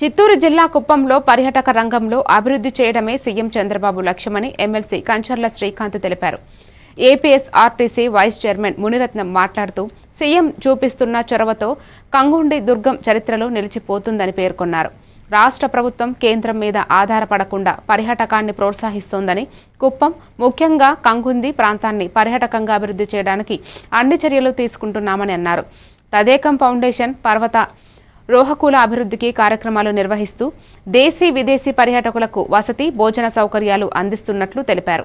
చిత్తూరు జిల్లా కుప్పంలో పర్యాటక రంగంలో అభివృద్ధి చేయడమే సీఎం చంద్రబాబు లక్ష్యమని ఎమ్మెల్సీ కంచర్ల శ్రీకాంత్ తెలిపారు. ఏపీఎస్ఆర్టీసీ వైస్ చైర్మన్ మునిరత్నం మాట్లాడుతూ సీఎం చూపిస్తున్న చొరవతో కంగుండి దుర్గం చరిత్రలో నిలిచిపోతుందని పేర్కొన్నారు. రాష్ట్ర ప్రభుత్వం కేంద్రం మీద ఆధారపడకుండా పర్యాటకాన్ని ప్రోత్సహిస్తోందని కుప్పం ముఖ్యంగా కంగుంది ప్రాంతాన్ని పర్యాటకంగా అభివృద్ధి చేయడానికి అన్ని చర్యలు తీసుకుంటున్నామని అన్నారు. తదేకం ఫౌండేషన్ పర్వత రోహకుల అభివృద్ధికి కార్యక్రమాలు నిర్వహిస్తూ దేశీ విదేశీ పర్యాటకులకు వసతి భోజన సౌకర్యాలు అందిస్తున్నట్లు తెలిపారు.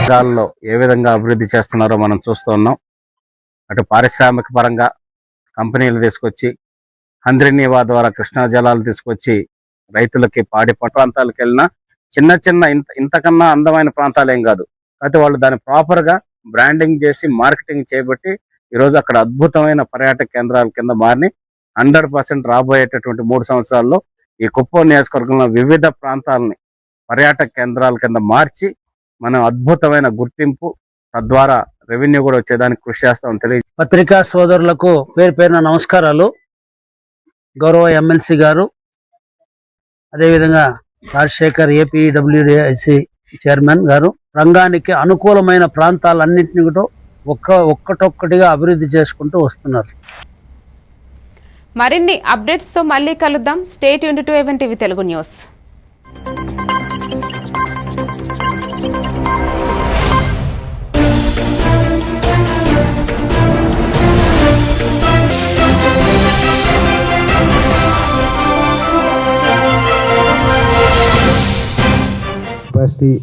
రంగాల్లో ఏ విధంగా అభివృద్ధి చేస్తున్నారో మనం చూస్తూ ఉన్నాం. అటు పారిశ్రామిక పరంగా కంపెనీలు తీసుకొచ్చి హంద్రినీవా ద్వారా కృష్ణా జలాలు తీసుకొచ్చి రైతులకి పాడి పంట ప్రాంతాలకు వెళ్ళినా చిన్న చిన్న ఇంత ఇంతకన్నా అందమైన ప్రాంతాలు ఏం కాదు. అయితే వాళ్ళు దాన్ని ప్రాపర్గా బ్రాండింగ్ చేసి మార్కెటింగ్ చేయబట్టి ఈరోజు అక్కడ అద్భుతమైన పర్యాటక కేంద్రాల కింద మారిని. హండ్రెడ్ పర్సెంట్ రాబోయేటటువంటి మూడు సంవత్సరాల్లో ఈ కుప్పం నియోజకవర్గంలో వివిధ ప్రాంతాలని పర్యాటక కేంద్రాల కింద మార్చి మనం అద్భుతమైన గుర్తింపు తద్వారా రెవెన్యూ కూడా వచ్చేదానికి కృషి చేస్తామని తెలియ పత్రికా సోదరులకు పేరు పేరున నమస్కారాలు. గౌరవ ఎమ్మెల్సీ గారు అదేవిధంగా రాజశేఖర్ ఏపీడబ్ల్యూడిసి చైర్మన్ గారు. రంగానికి అనుకూలమైన ప్రాంతాలన్నింటినీ కూడా ఒక్క ఒక్కటొక్కటిగా అభివృద్ధి చేసుకుంటూ వస్తున్నారు. మరిన్ని అప్డేట్స్తో మళ్ళీ కలుద్దాం. State unit to even TV Telugu news. the